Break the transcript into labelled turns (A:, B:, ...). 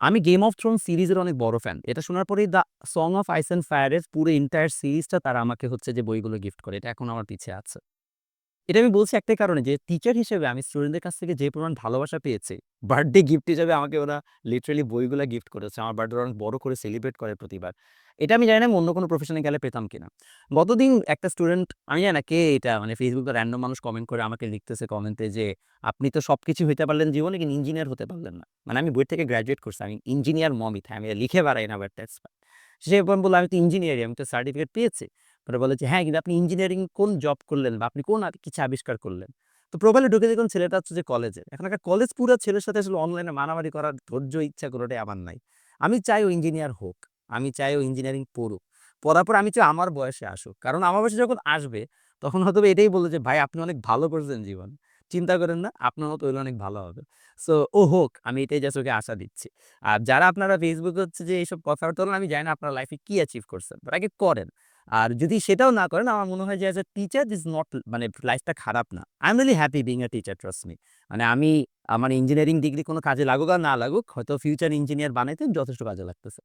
A: আমি 'game of thrown সিরিজের অনেক বড় ফ্যান। এটা শোনার পরেই 'the song of ice and ফায়ারের পুরো এন্টায়ার সিরিজটা তারা আমাকে হচ্ছে যে বইগুলো গিফট করে। এটা এখন আমার পিছিয়ে আছে। এটা আমি বলছি একটাই কারণে যে টিচার হিসেবে আমি স্টুডেন্টদের কাছ থেকে যে পরিমাণ ভালোবাসা পেয়েছি, বার্থডে গিফট হিসেবে আমাকে ওরা লিটারেলি বইগুলো গিফট করেছে। আমার বার্থডে অনেক বড় করে সেলিব্রেট করে প্রতিবার। এটা আমি জানি না অন্য কোনো প্রফেশনে গেলে পেতাম কিনা। গতদিন একটা স্টুডেন্ট আমি জানি না কে এটা মানে ফেসবুকে র‍্যান্ডম মানুষ কমেন্ট করে আমাকে লিখতেছে কমেন্টে যে, "আপনি তো সবকিছু হইতে পারলেন জীবনে কিন্তু ইঞ্জিনিয়ার হতে পারলেন না।" মানে আমি বই থেকে গ্র্যাজুয়েট করছি। আমি ইঞ্জিনিয়ার মমি মমিত। আমি লিখে বেড়াই না বাট দ্যাটস। সে এরপর "আমি তো ইঞ্জিনিয়ারই, আমি তো সার্টিফিকেট পেয়েছি।" পরে বলে যে, "হ্যাঁ, কিন্তু আপনি ইঞ্জিনিয়ারিং কোন জব করলেন বা আপনি কোন কিছু আবিষ্কার করলেন?" তো প্রোফাইলে ঢুকে দেখুন ছেলেটা হচ্ছে যে কলেজের। এখন একটা কলেজ পুরো ছেলের সাথে আসলে অনলাইনে মারামারি করার ধৈর্য, ইচ্ছা কোনটাই আমার নাই। আমি চাই ও ইঞ্জিনিয়ার হোক। আমি চাই ও ইঞ্জিনিয়ারিং পড়ুক। পড়ার পর আমি চাই আমার বয়সে আসুক। কারণ আমার বয়সে যখন আসবে তখন হয়তো এটাই বলবে যে, "ভাই আপনি অনেক ভালো করছেন জীবন চিন্তা করেন না, আপনার মতো হইলে অনেক ভালো হবে।" সো ও হোক। আমি এটাই জাস্ট ওকে আশা দিচ্ছি। আর যারা আপনারা ফেসবুকে হচ্ছে যে এইসব কথাবার্তা বলেন, আমি জানি না আপনার লাইফে কি অ্যাচিভ করছেন। আগে করেন। আর যদি সেটাও না করেন, আমার মনে হয় যে as a teacher is not মানে লাইফটা খারাপ না। I am really happy being a teacher trust me. মানে আমি আমার ইঞ্জিনিয়ারিং ডিগ্রি কোনো কাজে লাগুক আর না লাগুক, হয়তো ফিউচার ইঞ্জিনিয়ার বানাইতে যথেষ্ট কাজে লাগতেছে।